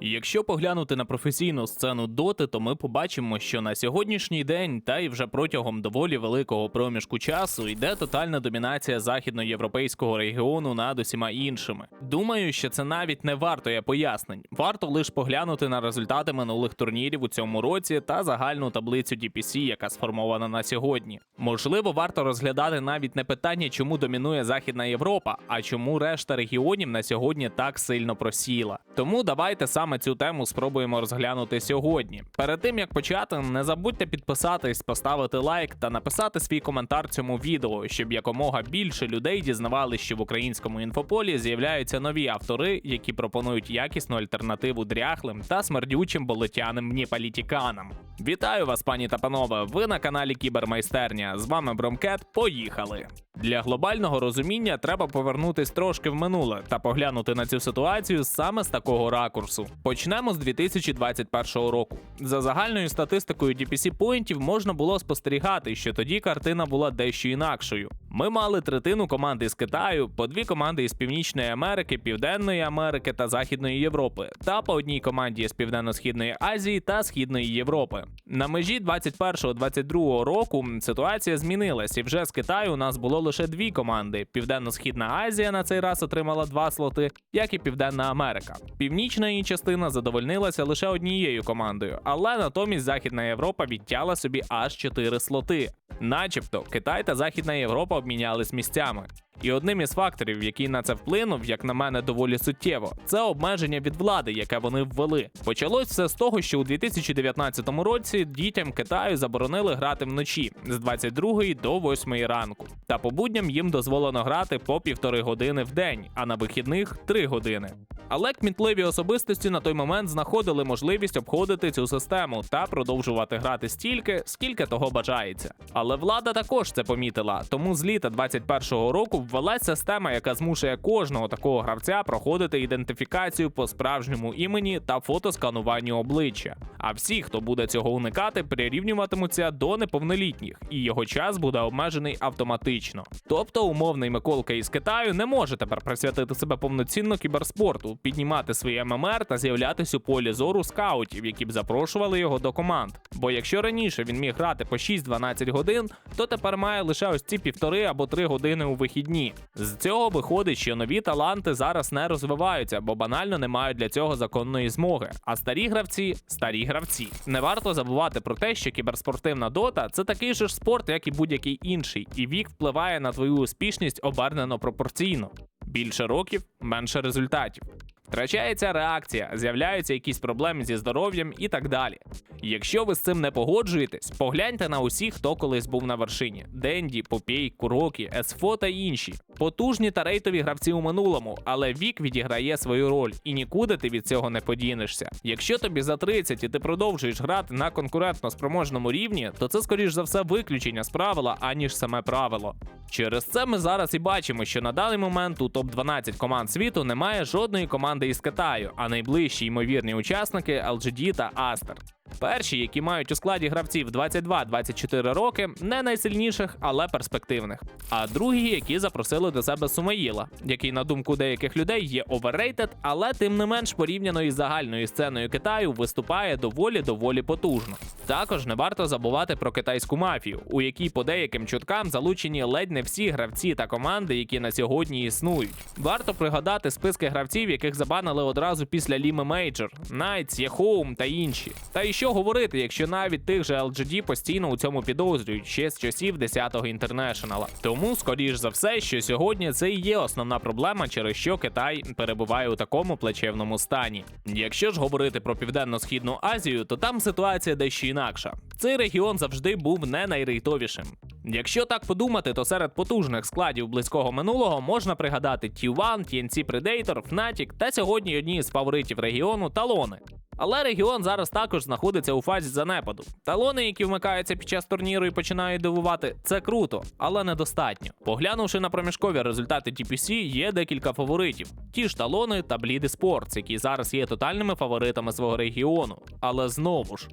Якщо поглянути на професійну сцену доти, то ми побачимо, що на сьогоднішній день, та й вже протягом доволі великого проміжку часу, йде тотальна домінація західноєвропейського регіону над усіма іншими. Думаю, що це навіть не вартує пояснень. Варто лише поглянути на результати минулих турнірів у цьому році та загальну таблицю DPC, яка сформована на сьогодні. Можливо, варто розглядати навіть не питання, чому домінує Західна Європа, а чому решта регіонів на сьогодні так сильно просіла. Тому давайте саме цю тему спробуємо розглянути сьогодні. Перед тим як почати, не забудьте підписатись, поставити лайк та написати свій коментар цьому відео, щоб якомога більше людей дізнавалися, що в українському інфополі з'являються нові автори, які пропонують якісну альтернативу дряхлим та смердючим болотяним неполітиканам. Вітаю вас, пані та панове! Ви на каналі Кібермайстерня. З вами Бромкет. Поїхали! Для глобального розуміння треба повернутись трошки в минуле та поглянути на цю ситуацію саме з такого ракурсу. Почнемо з 2021 року. За загальною статистикою DPC поінтів можна було спостерігати, що тоді картина була дещо інакшою. Ми мали третину команди з Китаю, по дві команди із Північної Америки, Південної Америки та Західної Європи, та по одній команді з Південно-Східної Азії та Східної Європи. На межі 21-22 року ситуація змінилась, і вже з Китаю у нас було лише дві команди: Південно-Східна Азія на цей раз отримала два слоти, як і Південна Америка. Північна її частина задовольнилася лише однією командою, але натомість Західна Європа відтяла собі аж чотири слоти. Начебто Китай та Західна Європа обмінялись місцями. І одним із факторів, який на це вплинув, як на мене, доволі суттєво, це обмеження від влади, яке вони ввели. Почалось все з того, що у 2019 році дітям Китаю заборонили грати вночі з 22 до 8 ранку. Та по будням їм дозволено грати по півтори години в день, а на вихідних 3 години. Але кмітливі особистості на той момент знаходили можливість обходити цю систему та продовжувати грати стільки, скільки того бажається. Але влада також це помітила, тому з літа 21-го року ввелась система, яка змушує кожного такого гравця проходити ідентифікацію по справжньому імені та фотоскануванню обличчя. А всі, хто буде цього уникати, прирівнюватимуться до неповнолітніх, і його час буде обмежений автоматично. Тобто, умовний Миколка із Китаю не може тепер присвятити себе повноцінно кіберспорту, піднімати свої ММР та з'являтися у полі зору скаутів, які б запрошували його до команд. Бо якщо раніше він міг грати по 6-12 годин, то тепер має лише ось ці півтори або три години у вихідні. З цього виходить, що нові таланти зараз не розвиваються, бо банально не мають для цього законної змоги. А старі гравці старі гравці. Не варто забувати про те, що кіберспортивна дота це такий же ж спорт, як і будь-який інший, і вік впливає на твою успішність обернено пропорційно. Більше років, менше результатів. Втрачається реакція, з'являються якісь проблеми зі здоров'ям і так далі. Якщо ви з цим не погоджуєтесь, погляньте на усіх, хто колись був на вершині: Денді, Попій, Курокі, Есфо та інші. Потужні та рейтові гравці у минулому, але вік відіграє свою роль, і нікуди ти від цього не подінешся. Якщо тобі за 30 і ти продовжуєш грати на конкурентно спроможному рівні, то це скоріш за все виключення з правила, аніж саме правило. Через це ми зараз і бачимо, що на даний момент у топ-12 команд світу немає жодної команди із Китаю, а найближчі ймовірні учасники LGD та Aster. Перші, які мають у складі гравців 22-24 роки, не найсильніших, але перспективних. А другі, які запросили до себе Сумаїла, який, на думку деяких людей, є оверрейтед, але тим не менш порівняно із загальною сценою Китаю виступає доволі доволі потужно. Також не варто забувати про китайську мафію, у якій по деяким чуткам залучені ледь не всі гравці та команди, які на сьогодні існують. Варто пригадати списки гравців, яких забанили одразу після Ліми Мейджор, Найтс, Єхоум та інші. Та і що говорити, якщо навіть тих же LGD постійно у цьому підозрюють ще з часів 10-го інтернешнала. Тому, скоріш за все, що сьогодні це і є основна проблема, через що Китай перебуває у такому плачевному стані. Якщо ж говорити про південно-східну Азію, то там ситуація дещо інакша. Цей регіон завжди був не найрейтовішим. Якщо так подумати, то серед потужних складів близького минулого можна пригадати T1, TNC Predator, Fnatic та сьогодні одні з фаворитів регіону талони. Але регіон зараз також знаходиться у фазі занепаду. Талони, які вмикаються під час турніру і починають дивувати, це круто, але недостатньо. Поглянувши на проміжкові результати TPC, є декілька фаворитів: ті ж талони та бліди спортс, які зараз є тотальними фаворитами свого регіону. Але знову ж.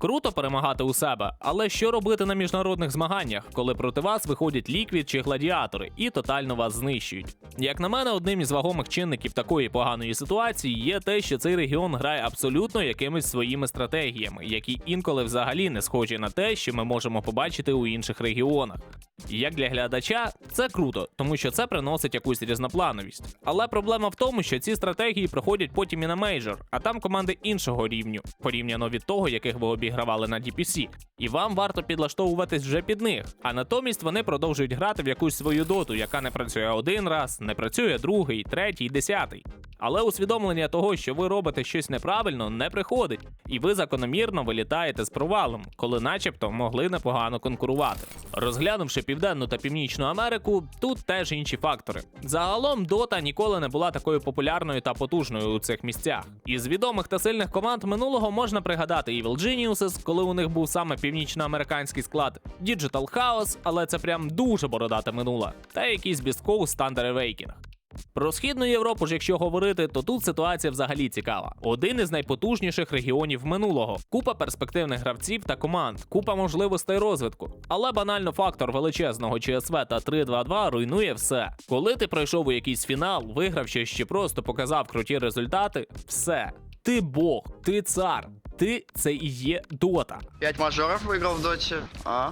Круто перемагати у себе, але що робити на міжнародних змаганнях, коли проти вас виходять ліквід чи гладіатори і тотально вас знищують? Як на мене, одним із вагомих чинників такої поганої ситуації є те, що цей регіон грає абсолютно якимись своїми стратегіями, які інколи взагалі не схожі на те, що ми можемо побачити у інших регіонах. Як для глядача, це круто, тому що це приносить якусь різноплановість. Але проблема в тому, що ці стратегії проходять потім і на мейджор, а там команди іншого рівню, порівняно від того, яких ви обігравали на DPC. І вам варто підлаштовуватись вже під них. А натомість вони продовжують грати в якусь свою доту, яка не працює один раз, не працює другий, третій, десятий. Але усвідомлення того, що ви робите щось неправильно, не приходить, і ви закономірно вилітаєте з провалом, коли, начебто, могли непогано конкурувати. Розглянувши південну та північну Америку, тут теж інші фактори. Загалом Дота ніколи не була такою популярною та потужною у цих місцях. Із відомих та сильних команд минулого можна пригадати Evil Geniuses, коли у них був саме північноамериканський склад, Digital Chaos, але це прям дуже бородате минуле, та якийсь Coast Thunder Awakening. Про східну Європу ж, якщо говорити, то тут ситуація взагалі цікава. Один із найпотужніших регіонів минулого, купа перспективних гравців та команд, купа можливостей розвитку. Але банально фактор величезного ЧСВ та 3-2-2 руйнує все. Коли ти пройшов у якийсь фінал, виграв щось чи просто показав круті результати, все. Ти Бог, ти цар, ти це і є дота. Пять мажоров выиграл в доте. А?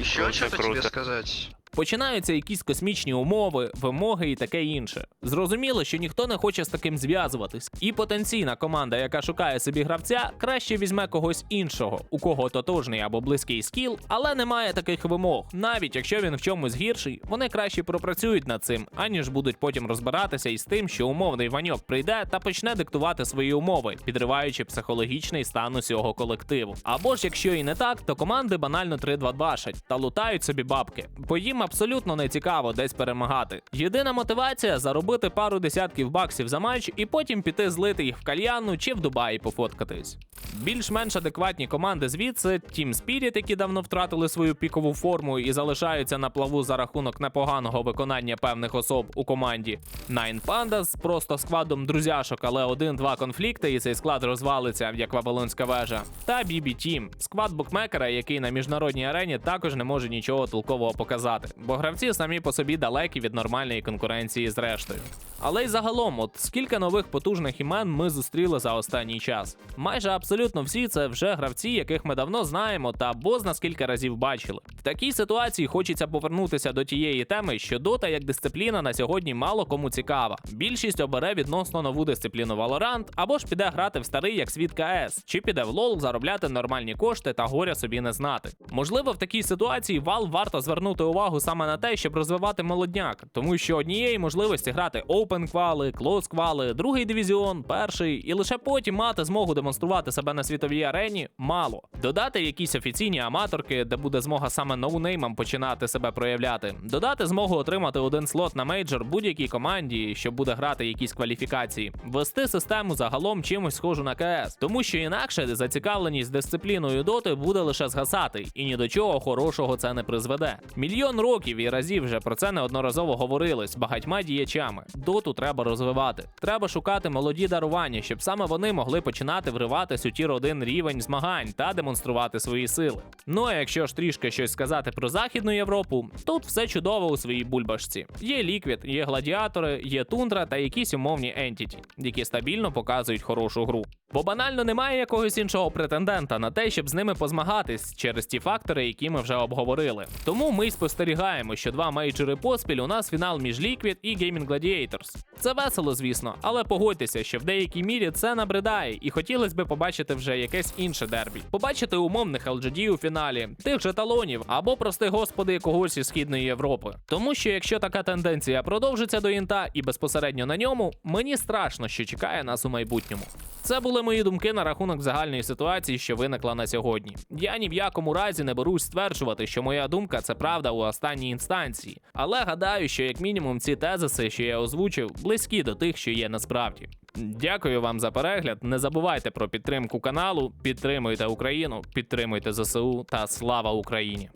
Еще Круто, что-то тебе сказать? Починаються якісь космічні умови, вимоги і таке інше. Зрозуміло, що ніхто не хоче з таким зв'язуватись, і потенційна команда, яка шукає собі гравця, краще візьме когось іншого, у кого тотожний або близький скіл, але немає таких вимог. Навіть якщо він в чомусь гірший, вони краще пропрацюють над цим, аніж будуть потім розбиратися із тим, що умовний ваньок прийде та почне диктувати свої умови, підриваючи психологічний стан усього колективу. Або ж якщо і не так, то команди банально 3-2 башать та лутають собі бабки, бо їм абсолютно не цікаво десь перемагати. Єдина мотивація заробити пару десятків баксів за матч і потім піти злити їх в кальянну чи в Дубаї пофоткатись. Більш-менш адекватні команди звідси Team Spirit, які давно втратили свою пікову форму і залишаються на плаву за рахунок непоганого виконання певних особ у команді. Nine Pandas просто складом друзяшок, але один-два конфлікти, і цей склад розвалиться, як Вавилонська вежа. Та BB Team, склад букмекера, який на міжнародній арені також не може нічого толкового показати, бо гравці самі по собі далекі від нормальної конкуренції з рештою. Але й загалом, от скільки нових потужних імен ми зустріли за останній час. Майже абсолютно всі це вже гравці, яких ми давно знаємо та бозна скільки разів бачили. В такій ситуації хочеться повернутися до тієї теми, що дота як дисципліна на сьогодні мало кому цікава. Більшість обере відносно нову дисципліну Valorant, або ж піде грати в старий як світ КС, чи піде в LoL заробляти нормальні кошти та горя собі не знати. Можливо, в такій ситуації Valve варто звернути увагу саме на те, щоб розвивати молодняк, тому що однієї можливості грати Open квали, Close квали, другий дивізіон, перший, і лише потім мати змогу демонструвати себе на світовій арені мало. Додати якісь офіційні аматорки, де буде змога саме ноунеймам починати себе проявляти. Додати змогу отримати один слот на мейджор будь-якій команді, що буде грати якісь кваліфікації, ввести систему загалом чимось схожу на КС, тому що інакше зацікавленість дисципліною доти буде лише згасати, і ні до чого хорошого це не призведе. Мільйон років і разів вже про це неодноразово говорилось багатьма діячами. Доту треба розвивати. Треба шукати молоді дарування, щоб саме вони могли починати вриватись у тір 1 рівень змагань та демонструвати свої сили. Ну а якщо ж трішки щось сказати про Західну Європу, тут все чудово у своїй бульбашці. Є ліквід, є гладіатори, є тундра та якісь умовні ентіті, які стабільно показують хорошу гру. Бо банально немає якогось іншого претендента на те, щоб з ними позмагатись через ті фактори, які ми вже обговорили. Тому ми спостерігаємо, що два мейджори поспіль у нас фінал між Liquid і Gaming Gladiators. Це весело, звісно, але погодьтеся, що в деякій мірі це набридає, і хотілося би побачити вже якесь інше дербі. Побачити умовних LGD у фіналі, тих же талонів або, прости господи, когось із східної Європи. Тому що якщо така тенденція продовжиться до інта і безпосередньо на ньому, мені страшно, що чекає нас у майбутньому. Це були мої думки на рахунок загальної ситуації, що виникла на сьогодні. Я ні в якому разі не берусь стверджувати, що моя думка це правда у останній інстанції. Але гадаю, що як мінімум ці тезиси, що я озвучив, близькі до тих, що є насправді. Дякую вам за перегляд. Не забувайте про підтримку каналу, підтримуйте Україну, підтримуйте ЗСУ та слава Україні!